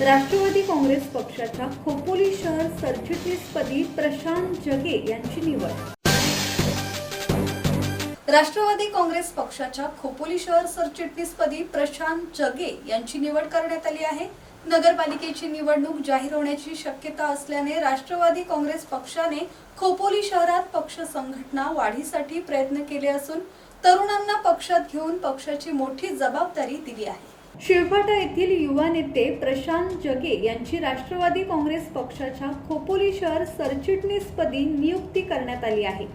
राष्ट्रवादी काँग्रेस पक्षाच्या खोपोली शहर सरचिटणीसपदी प्रशांत जगे यांची निवड. राष्ट्रवादी काँग्रेस पक्षाच्या खोपोली शहर सरचिटणीसपदी प्रशांत जगे यांची निवड करण्यात आली आहे. नगरपालिकेची निवडणूक जाहीर होण्याची शक्यता असल्याने राष्ट्रवादी काँग्रेस पक्षाने खोपोली शहरात पक्ष संघटना वाढीसाठी प्रयत्न केले असून तरुणांना पक्षात घेऊन पक्षाची मोठी जबाबदारी दिली आहे. शिळपाटा येथील युवा नेते प्रशांत जगे यांची राष्ट्रवादी काँग्रेस पक्षाच्या खोपोली शहर सरचिटणीसपदी नियुक्ती करण्यात आली आहे.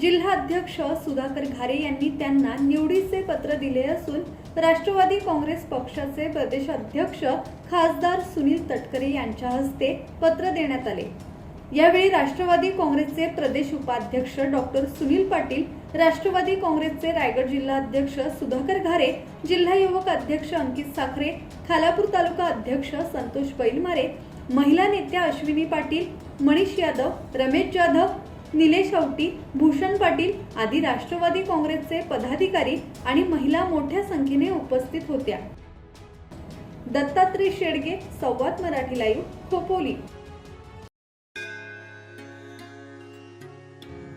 जिल्हा अध्यक्ष सुधाकर घारे यांनी त्यांना निवडीचे पत्र दिले असून राष्ट्रवादी काँग्रेस पक्षाचे प्रदेशाध्यक्ष खासदार सुनील तटकरे यांच्या हस्ते पत्र देण्यात आले. यावेळी राष्ट्रवादी काँग्रेसचे प्रदेश उपाध्यक्ष डॉक्टर सुनील पाटील राष्ट्रवादी काँग्रेसचे रायगड जिल्हा अध्यक्ष सुधाकर घारे जिल्हा युवक अध्यक्ष अंकित साखरे खालापूर तालुका अध्यक्ष संतोष बैलमारे महिला नेत्या अश्विनी पाटील मनीष यादव रमेश जाधव निलेश औटी भूषण पाटील आदी राष्ट्रवादी काँग्रेसचे पदाधिकारी आणि महिला मोठ्या संख्येने उपस्थित होत्या. दत्तात्रय शेडगे संवाद मराठी लाईव्ह खोपोली.